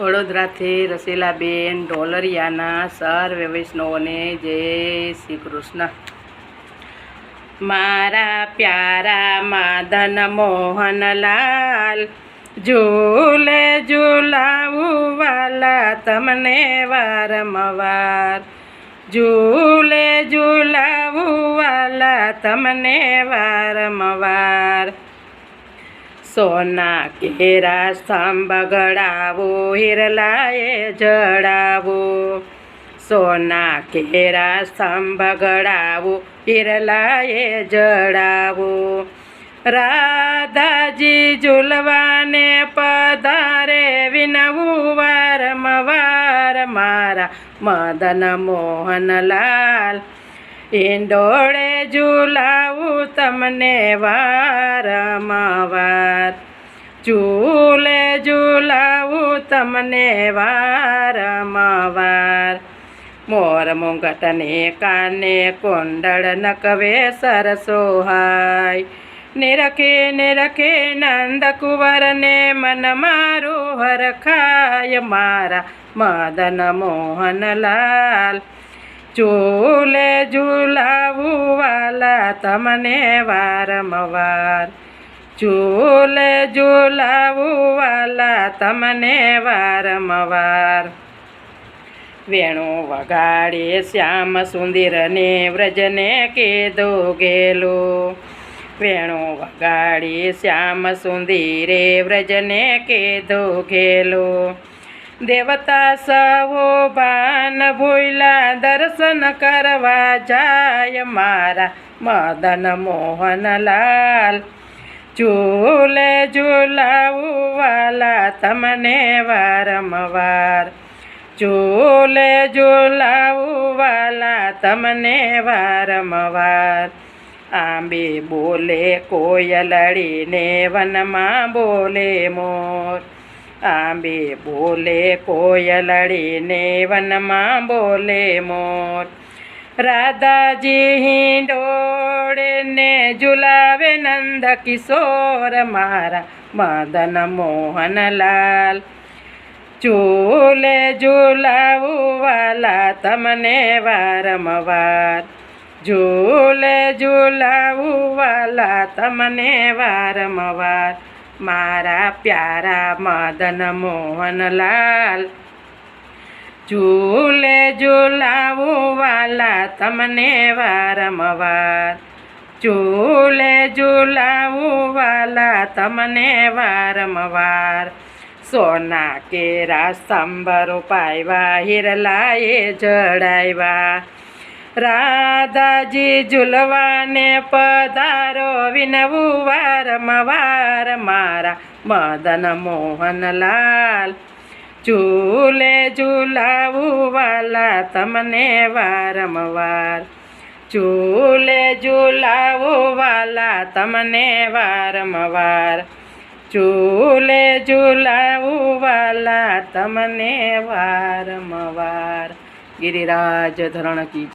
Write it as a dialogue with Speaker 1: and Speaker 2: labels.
Speaker 1: વડોદરાથી રસીલાબેન, ઢોલરિયાના સર વૈષ્ણવોને જય શ્રી કૃષ્ણ. મારા પ્યારા માધન મોહનલાલ, ઝૂલે ઝૂલાવું વાલા તમને વારંવાર. ઝૂલે ઝૂલાવું વાલા તમને વારંવાર. સોના કેરા સ્તંભ ગળાવો, હિરલાએ જડાવો. સોના કેરા સ્તંભ ગળાવો, હિરલાએ જડાવો. રાધાજી ઝુલવાને પધારે વિનવું વારંવાર મારા મદન મોહનલાલ. ઈંડોળે ઝૂલાવું તમને વારંવાર ઝૂલે ઝૂલાવું તમને વારંવાર મોર મુંગટને કાને કોંડળ નકવે સરસોહાય નિરખે નિરખે નંદ કુંવરને મન મારું હરખાય. મારા મદન મોહનલાલ ઝૂલે ઝૂલાવું વાલા તમને વારંવાર. ઝૂલે ઝૂલાવું વાલા તમને વારંવાર. વેણુ વગાડે શ્યામ સુંદરને વ્રજને કીધો ગેલો. વેણો વગાડી શ્યામ સુંદીરે વ્રજને કીધો ગેલો. દેવતા સવો ભાન ભૂલા દર્શન કરવા જાય મારા મદન મોહનલાલ. ઝૂલે ઝૂલાવું વાલા તમને વારંવાર. ઝૂલે ઝૂલાવું વાલા તમને વારંવાર. આંબે બોલે કોયલડીને, વનમાં બોલે મોર. આંબે બોલે કોયલડીને વનમાં બોલે મોર. રાધાજી હિંડોળે ને ઝુલાવે નંદ કિશોર મારા મદન મોહનલાલ. ચૂલે ઝૂલાવું વાલા તમને વારંવાર. ઝૂલે ઝૂલાવું વાલા તમને વારંવાર. મારા પ્યારા મદન મોહનલાલ. ઝૂલે ઝૂલાવું વાલા તમને વારંવાર. ઝૂલે ઝૂલાવું વાલા તમને વારંવાર. સોના કેરા સંબરો પાયવા હિરલાએ જડાવ્યા રાધાજી ઝુલવાને પધારો, વિનવું વારંવાર મારા મદન મોહનલાલ. ઝૂલે ઝુલાવું વાલા તમને વારંવાર. ઝૂલે ઝુલાવું વાલા તમને વારંવાર. ઝૂલે ઝુલાવું વાલા તમને વારંવાર. ગિરિરાજ ધરણ કી